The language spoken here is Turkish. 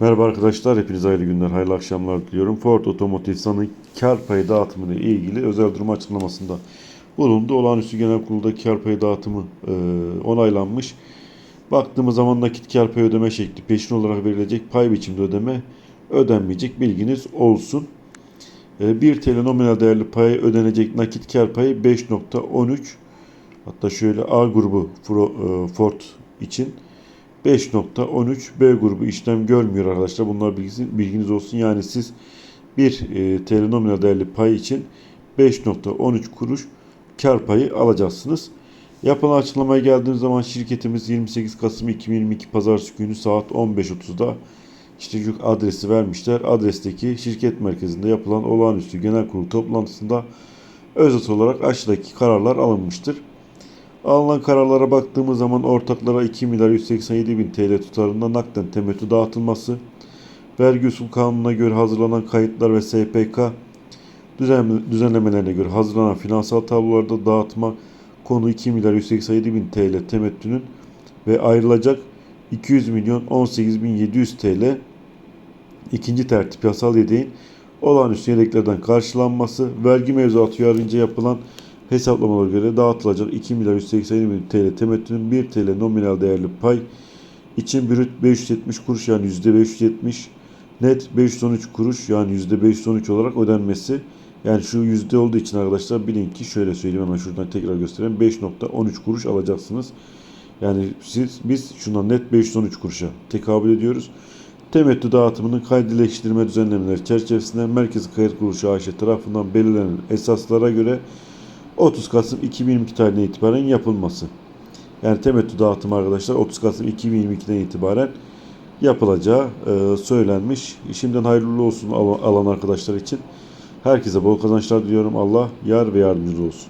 Merhaba arkadaşlar, hepinize hayırlı günler, hayırlı akşamlar diliyorum. Ford Otomotiv San'ın kar payı dağıtımı ile ilgili özel durum açıklamasında bulundu. Olağanüstü Genel Kurulu'da kar payı dağıtımı e, onaylanmış. Baktığımız zaman nakit kar payı ödeme şekli peşin olarak verilecek pay biçimde ödeme ödenmeyecek bilginiz olsun. E, 1 TL nominal değerli pay ödenecek nakit kar payı 5.13 hatta şöyle A grubu e, Ford için 5.13 B grubu işlem görmüyor arkadaşlar. Bunlar bilginiz, bilginiz olsun. Yani siz 1 e, TL nominal değerli pay için 5.13 kuruş kar payı alacaksınız. Yapılan açıklamaya geldiğimiz zaman şirketimiz 28 Kasım 2022 Pazartesi günü saat 15.30'da işte şu adresi vermişler. Adresteki şirket merkezinde yapılan olağanüstü genel kurulu toplantısında özet olarak aşağıdaki kararlar alınmıştır. Alınan kararlara baktığımız zaman ortaklara 2 milyar 187 bin TL tutarında nakden temettü dağıtılması, vergi usul kanununa göre hazırlanan kayıtlar ve SPK düzen- düzenlemelerine göre hazırlanan finansal tablolarda dağıtma konu 2 milyar 187 bin TL temettünün ve ayrılacak 200 milyon 18 bin 700 TL ikinci tertip yasal yedeğin olağanüstü yedeklerden karşılanması, vergi mevzuatı uyarınca yapılan hesaplamalara göre dağıtılacak 2 milyar 187 bin TL temettünün 1 TL nominal değerli pay için brüt 570 kuruş yani %570 net 513 kuruş yani %513 olarak ödenmesi yani şu yüzde olduğu için arkadaşlar bilin ki şöyle söyleyeyim hemen şuradan tekrar göstereyim 5.13 kuruş alacaksınız. Yani siz biz şuna net 513 kuruşa tekabül ediyoruz. Temettü dağıtımının kaydeleştirme düzenlemeleri çerçevesinde Merkezi Kayıt Kuruluşu AŞ tarafından belirlenen esaslara göre 30 Kasım 2022 tarihine itibaren yapılması. Yani temettü dağıtımı arkadaşlar 30 Kasım 2022'den itibaren yapılacağı e, söylenmiş. Şimdiden hayırlı olsun al- alan arkadaşlar için. Herkese bol kazançlar diliyorum. Allah yar ve yardımcınız olsun.